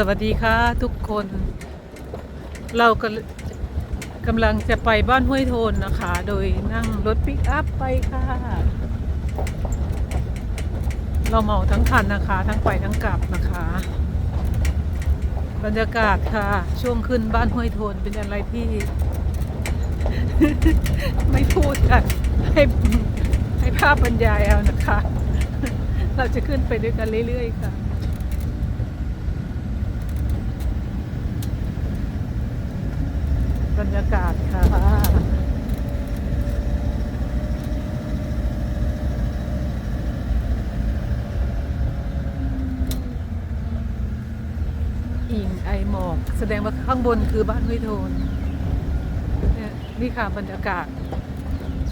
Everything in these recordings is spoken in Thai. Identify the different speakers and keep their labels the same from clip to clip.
Speaker 1: สวัสดีค่ะทุกคน เราก็กำลังจะไปบ้านห้วยโทนนะคะ โดยนั่งรถปิกอัพไปค่ะ เราเหมาทั้งคันนะคะ ทั้งไปทั้งกลับนะคะ บรรยากาศค่ะ ช่วงขึ้นบ้านห้วยโทนเป็นอะไรที่ ไม่พูดค่ะให้ให้ภาพบรรยายเอานะคะ เราจะขึ้นไปด้วยกันเรื่อยๆค่ะ บ รรยากาศค่ะ อิงไอหมอก แสดงว่าข้างบนคือบ้านห้วยโทนนี่ค่ะบรรยากาศ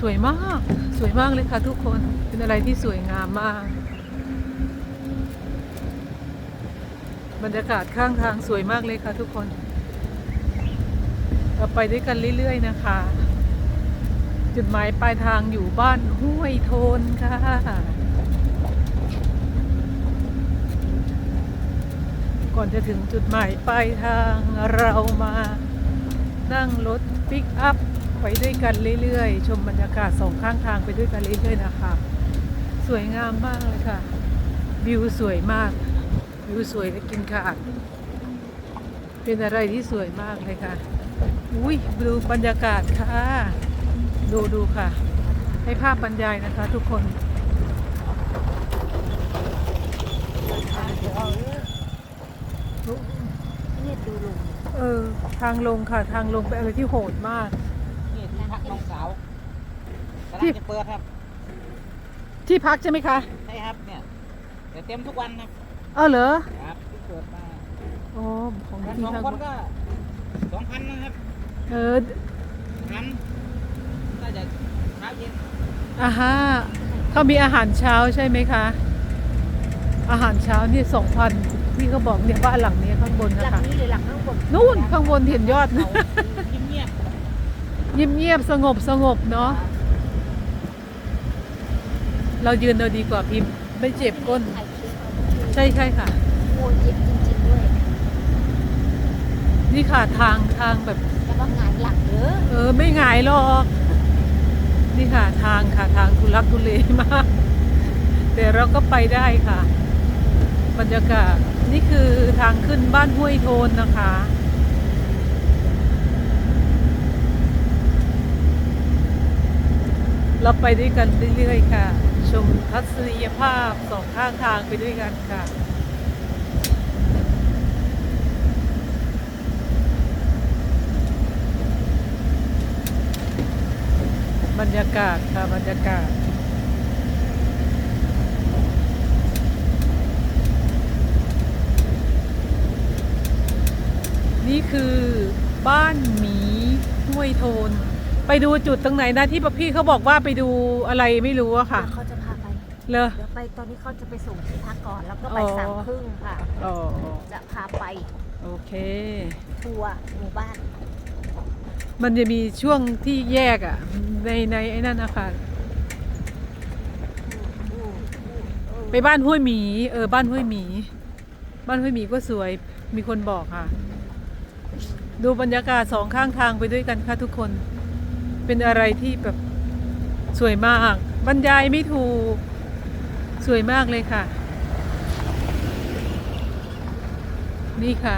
Speaker 1: สวยมาก สวยมากเลยค่ะทุกคนเป็นอะไรที่สวยงามมาก บรรยากาศข้างทางสวยมากเลยค่ะทุกคน เราไปด้วยกันเรื่อยๆนะคะ จุดหมายปลายทางอยู่บ้านห้วยโทนค่ะก่อนจะถึงจุดหมายปลายทางเรามานั่งรถปิกอัพไปด้วยกันเรื่อยๆ ชมบรรยากาศสองข้างทางไปด้วยกันเรื่อยๆนะคะ สวยงามมากเลยค่ะ วิวสวยมาก วิวสวยและกินขาด เป็นอะไรที่สวยมากเลยค่ะ อุ้ยดูบรรยากาศค่ะ ดูดูค่ะ ให้ภาพบรรยายนะคะทุกคน
Speaker 2: เนี่ยดูลุง
Speaker 1: เออ ทางลงค่ะ ทางลงเป็นอะไรที่โหดมาก
Speaker 3: นี่ที่พักน้องสาวกำ
Speaker 1: ที่
Speaker 3: ลังจะเปิดครับ
Speaker 1: ที่พักใช่ไหมคะ
Speaker 3: ใช่ครับเนี่ยเดี๋ยวเต็มทุกวันครับ
Speaker 1: เออเหรอ
Speaker 3: ครับที่เปิดมา
Speaker 1: อ๋อของ
Speaker 3: วัน
Speaker 1: ที่
Speaker 3: สอง
Speaker 1: พัก
Speaker 3: คนก็สองพันนะครับ
Speaker 1: เออ
Speaker 3: พันน่าจะเช้าเย็น
Speaker 1: อ่าฮะเขามีอาหารเช้าใช่ไหมคะ อาหารเช้านี่สองพันพี่เขาบอกเนี่ยบ้านหลังนี้ข้างบน
Speaker 2: ห
Speaker 1: นะ
Speaker 2: ลัง
Speaker 1: คะ
Speaker 2: นี้หรือหลังข้างบน
Speaker 1: นู่นข้างบนเห็นยอด
Speaker 3: เขาเงียบ
Speaker 1: เงียบเงียบๆสงบสงบเนาะเรายืนเราดีกว่าพิมพ์ไม่เจ็บก้น
Speaker 2: ถ่ายคลิปเอา
Speaker 1: ใช่ใช่ค่ะ
Speaker 2: โอ้ยเจ็บจริงๆด้วย
Speaker 1: นี่ค่ะทางทางแบบ
Speaker 2: แล้วก็หงายหลังเยอะ
Speaker 1: เออไม่หงายหรอกนี่ค่ะทางค่ะทางทุลักทุเลมาก แต่เราก็ไปได้ค่ะ บรรยากาศนี่คือทางขึ้นบ้านห้วยโทนนะคะเราไปด้วยกันเรื่อยๆค่ะ ชมทัศนียภาพสองข้างทางไปด้วยกันค่ะ บรรยากาศค่ะบรรยากาศ นี่คือบ้านหมีห้วยโทน ไปดูจุดตรงไหนนะที่พี่เขาบอกว่าไปดูอะไรไม่รู้อะค่ะ
Speaker 2: เดี๋ยวเขาจะพาไป
Speaker 1: เลอ
Speaker 2: เดี๋ยวไปตอนนี้เขาจะไปส่งที่พักก่อน แล้วก็ไป
Speaker 1: อ๋อ
Speaker 2: สามครึ่งค่ะ
Speaker 1: อ๋อ
Speaker 2: จะพาไป
Speaker 1: โอเค
Speaker 2: ทัวร์หมู่บ้าน
Speaker 1: มันจะมีช่วงที่แยกอะในในไอ้นั่นนะคะไปบ้านห้วยหมี เออ บ้านห้วยหมี บ้านห้วยหมีก็สวยมีคนบอกค่ะ ดูบรรยากาศสองข้างทางไปด้วยกันค่ะทุกคน เป็นอะไรที่แบบสวยมาก บรรยายไม่ถูก สวยมากเลยค่ะ นี่ค่ะ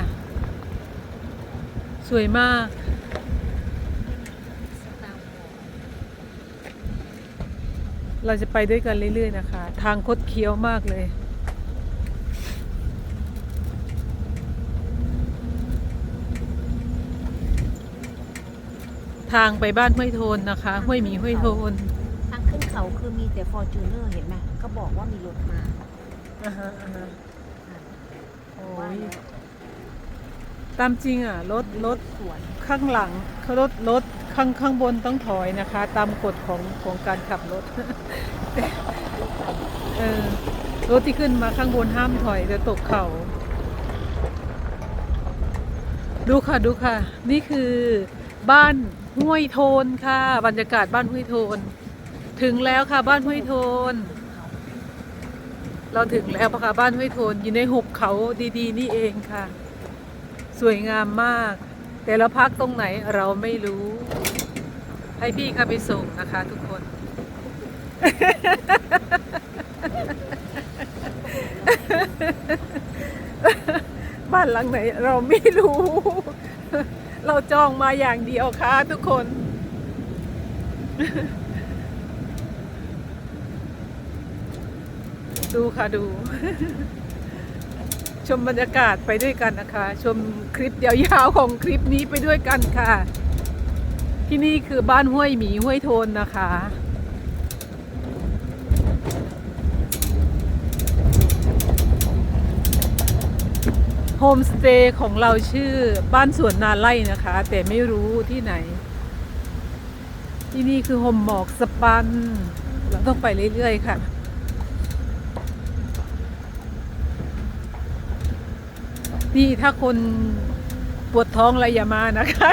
Speaker 1: สวยมาก เราจะไปด้วยกันเรื่อยๆนะคะ ทางคดเคี้ยวมากเลย ทางไปบ้านห้วยโทนนะคะห้วยหมีห้วยโทน
Speaker 2: ทางขึ้นเขาคือมีแต่ฟอร์จูเนอร์เห็นไหมเขาบอกว่ามีรถมา
Speaker 1: อ่าฮะอ่าฮะโอ้
Speaker 2: ว่ายแล้ว
Speaker 1: ตามจริงอะรถรถ
Speaker 2: สวน
Speaker 1: ข้างหลังเขารถรถ ข้างข้างบนต้องถอยนะคะ ตามกฎของของการขับรถเออรถที่ขึ้นมาข้างบนห้ามถอยจะตกเขาดูค่ะดูค่ะ นี่คือบ้านห้วยโทนค่ะ บรรยากาศบ้านห้วยโทน ถึงแล้วค่ะบ้านห้วยโทน เราถึงแล้วค่ะบ้านห้วยโทนอยู่ในหุบเขาดี ๆ นี่เองค่ะ สวยงามมาก แต่ละพักตรงไหนเราไม่รู้ ให้พี่เข้าไปส่งนะคะทุกคน บ้านหลังไหนเราไม่รู้ เราจองมาอย่างเดียวค่ะทุกคนดูค่ะดู ชมบรรยากาศไปด้วยกันนะคะ ชมคลิปยาวๆของคลิปนี้ไปด้วยกันค่ะ ที่นี่คือบ้านห้วยหมีห้วยโทนนะคะ โฮมสเตย์ของเราชื่อบ้านสวนนาไล่นะคะ แต่ไม่รู้ที่ไหน ที่นี่คือโฮมหมอกสปัน เราต้องไปเรื่อยๆค่ะนี่ถ้าคนปวดท้องอะไรอย่ามานะคะ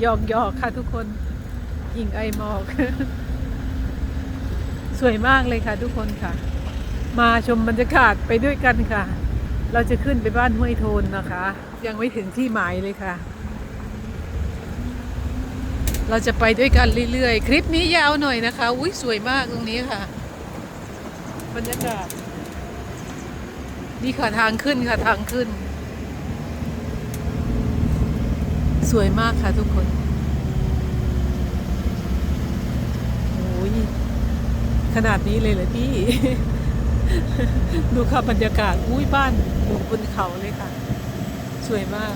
Speaker 1: หยอกหยอกค่ะทุกคนยิงไอหมอก สวยมากเลยค่ะทุกคนค่ะ มาชมบรรยากาศไปด้วยกันค่ะ เราจะขึ้นไปบ้านห้วยโทนนะคะ ยังไม่ถึงที่หมายเลยค่ะ เราจะไปด้วยกันเรื่อยๆ คลิปนี้ยาวหน่อยนะคะ อุ้ยสวยมากตรงนี้ค่ะ บรรยากาศ นี่ค่ะทางขึ้นค่ะทางขึ้น ส วยมากค่ะทุกคนโอ้ยขนาดนี้เลยเหรอพี่ ดูค่ะบรรยากาศ อุ้ยบ้านอยู่บนเขาเลยค่ะ สวยมาก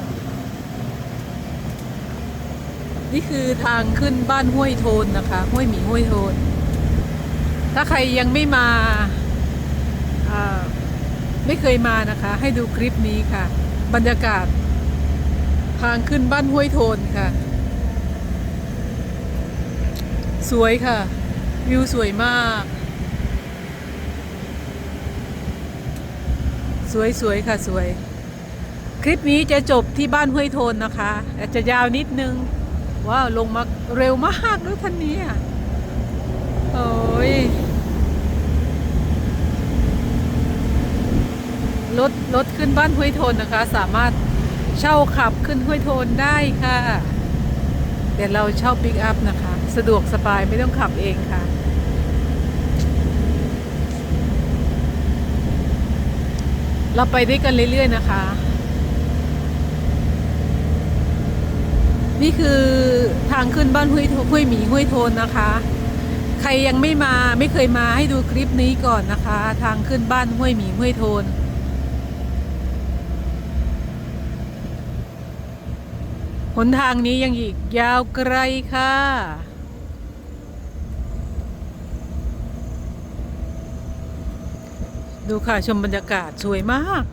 Speaker 1: นี่คือทางขึ้นบ้านห้วยโทนนะคะ ห้วยหมีห้วยโทน ถ้าใครยังไม่มาอ่าไม่เคยมานะคะ ให้ดูคลิปนี้ค่ะ บรรยากาศ ทางขึ้นบ้านห้วยโทนค่ะ สวยค่ะ วิวสวยมาก สวยสวยค่ะสวย คลิปนี้จะจบที่บ้านห้วยโทนนะคะอาจจะยาวนิดนึง ว้าว ลงมาเร็วมากรถคันนี้อะโอ้ยรถรถขึ้นบ้านห้วยโทนนะคะ สามารถ เช่าขับขึ้นห้วยโทนได้ค่ะแต่เราเช่าปิกอัพนะคะ สะดวกสบายไม่ต้องขับเองค่ะ เราไปด้วยกันเรื่อยๆนะคะ นี่คือทางขึ้นบ้านห้วยห้วยหมีห้วยโทนนะคะ ใครยังไม่มาไม่เคยมาให้ดูคลิปนี้ก่อนนะคะ ทางขึ้นบ้านห้วยหมีห้วยโทน นทางนี้ยังอีกยาวไกลค่ะ ดูค่ะชมบรรยากาศสวยมาก